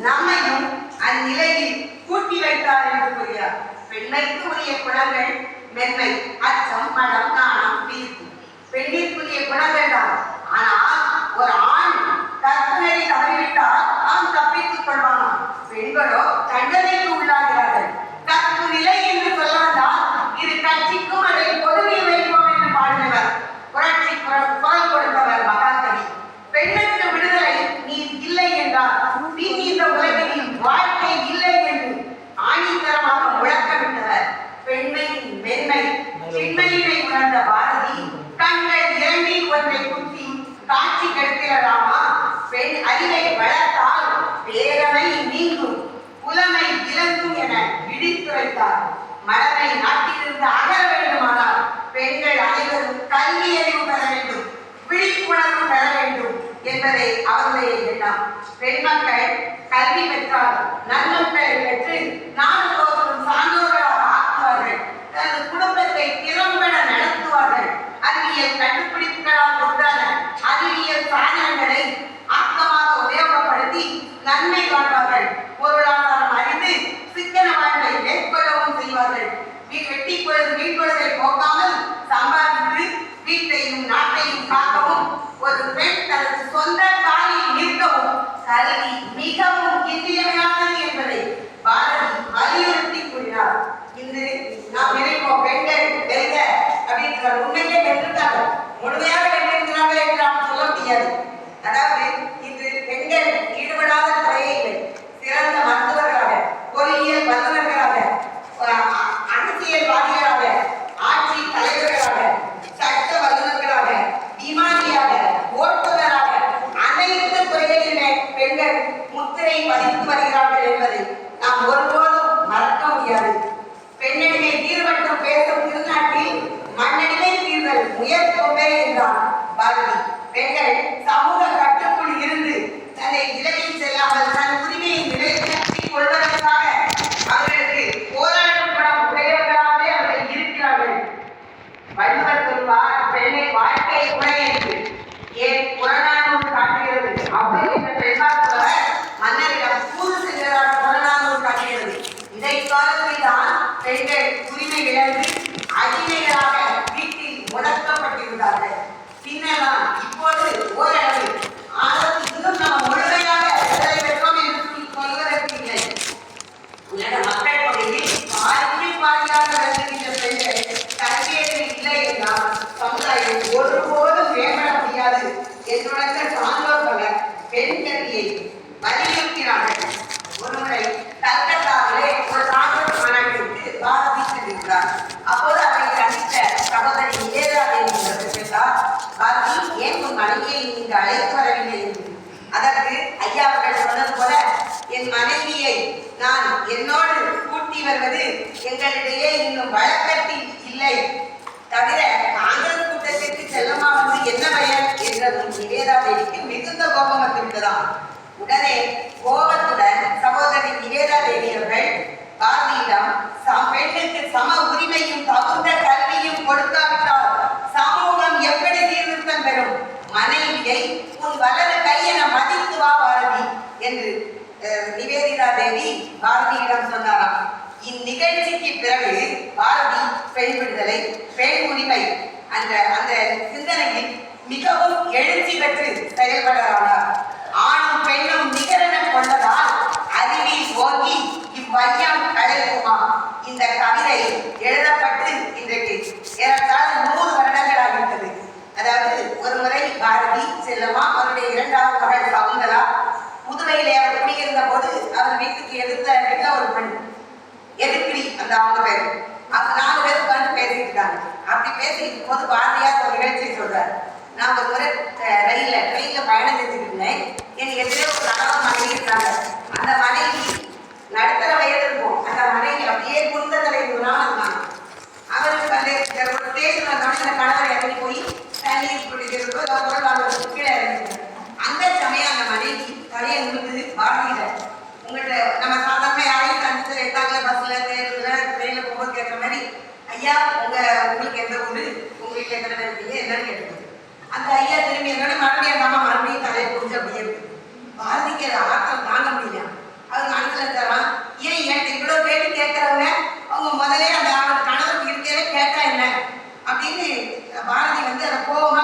நம்மையும் அந்நிலையில் கூட்டி வைத்தார் என்று கூறுகிறார் பெண்மைக்கு உரிய குணங்கள் மென்மை அச்சம் மடம் நாணம் வீர்ப்பு பெண்ணிற்குரிய குணங்கள் தான் காட்சி பெண் அறிவை வளர்த்தால் பேரமை நீங்கும் புலமை இழங்கும் என இடித்துரைத்தார். மரபை நாட்டிலிருந்து அகல வேண்டுமானால் பெண்கள் அனைவரும் கல்வி அறிவு பெற வேண்டும் விழிப்புணர்வு பெற வேண்டும் என்பதை அவருடைய எண்ணம் பெண் மக்கள் கல்வி பெற்றால் நன்மக்களை பெற்று நாம் பெண்கள் உரிமை இழந்து அடிமைகளாக வீட்டில் முடக்கப்பட்டிருந்தார்கள். பின்னதான் இப்போது ஓரளவு ஆனால் இன்னும் நாம் முழுமையாக விடுதலை பெற்றோம் என்று சொல்லி சொல்வதற்கு இல்லை. உலக மக்கள் தொகையில் பாதிக்கு பாதியாக வருகின்ற பெண்கள் கல்வியறிவு இல்லை என்றால் சமுதாயம் ஒருபோதும் மேம்பட முடியாது. என்றுணர்ந்த சான்றோர் பலர் பெண் கல்வியை வலியுறுத்தினார்கள் ஒருமுறை கல்கத்தாவிலே ஒரு சான்றோர் மாநாட்டிற்கு பாரதி சென்றிருந்தார் அப்போது அவரை சந்தித்த சகோதரி விஜயராதேவி அவர்கள் கேட்டார் பாரதி ஏன் உன் மனைவியை இங்கு அழைத்து வரவில்லை என்று அதற்கு ஐயா அவர்கள் சொன்னது போல என் மனைவியை நான் என்னோடு கூட்டி வருவது எங்களிடையே இன்னும் வழக்கத்தில் இல்லை. தவிர காங்கிரஸ் கூட்டத்திற்கு செல்லமா வந்து என்ன பயன் என்றதும் நிவேதா தேவிக்கு மிகுந்த கோபம் வந்துவிட்டதாம். உடனே கோபத்துடன் சகோதரி நிவேதா தேவி அவர்கள் பாரதியிடம் சம் பெண்ணுக்கு சம உரிமையும் தகுந்த கல்வியும் கொடுக்காவிட்டால் சமூகம் எப்படி சீர்திருத்தம் பெறும்? மனைவியை உன் வலது கை என மதித்து வா பாரதி என்று அஹ், நிவேதிதா தேவி பாரதியிடம் சொன்னாராம். இந்நிகழ்ச்சிக்கு பிறகு பாரதி பெண் விடுதலை பெண் உரிமை அந்த அந்த சிந்தனையில் மிகவும் எழுச்சி பெற்று செயல்படுகிறார் ஆணும் பெண்ணும் நிகரென கொண்டதால் அறிவில் ஓங்கி இவ்வையம் எதிர்த்த வீட்டுல ஒரு பெண். எதிர்க்கிடி அந்த அவங்க பேர். அவங்க நாலு பேர் உட்காந்து பேசிட்டு இருக்காங்க. அப்படி பேசிட்டு போது பாரதியார் ஒரு நிகழ்ச்சி சொல்றாரு. நான் ஒரு முறை ரயில்ல ட்ரெயின்ல பயணம் செஞ்சுட்டு இருந்தேன். எனக்கு எதிரே ஒரு கணவன் மனைவி இருக்காங்க. அந்த மனைவி நடுத்தர வயது இருக்கும். அந்த மனைவி அப்படியே குந்த தலை தூரம் இருந்தாங்க. அவருக்கு வந்து ஒரு ஸ்டேஷன் வந்தோடனே இந்த கணவர் இறங்கி போய் தண்ணீர் குடிக்கிறது ஏதோ பொருள் வாங்குறதுக்கு கீழே இறங்கிட்டார் அந்த சமயம் அந்த மனைவி தலையை நிமிந்து பாரதியில நம்ம சாதாரண யாரையும் சந்திச்சு எடுத்தாங்கள பஸ்ல தேர்வுல ட்ரெயின்ல போகும்போது கேட்குற மாதிரி ஐயா உங்க உங்களுக்கு எந்த ஊரு? உங்க வீட்டுல எந்த பேர் என்னன்னு கேட்டுக்கோங்க. அந்த ஐயா திரும்பி என்னோட மறுபடியும் அந்த அம்மா மறுபடியும் தலையை புரிஞ்சு அப்படியே இருக்கு. பாரதிக்கு ஆத்திரம் தாங்க முடியல. அவங்க அனுப்பல தரலாம் ஏன் என்கிட்ட இவ்வளவு கேள்வி கேட்கறவங்க அவங்க முதலே அந்த அவர் கணவருக்கு இருக்கவே கேட்டா என்ன? அப்படின்னு பாரதி வந்து அதை கோபமா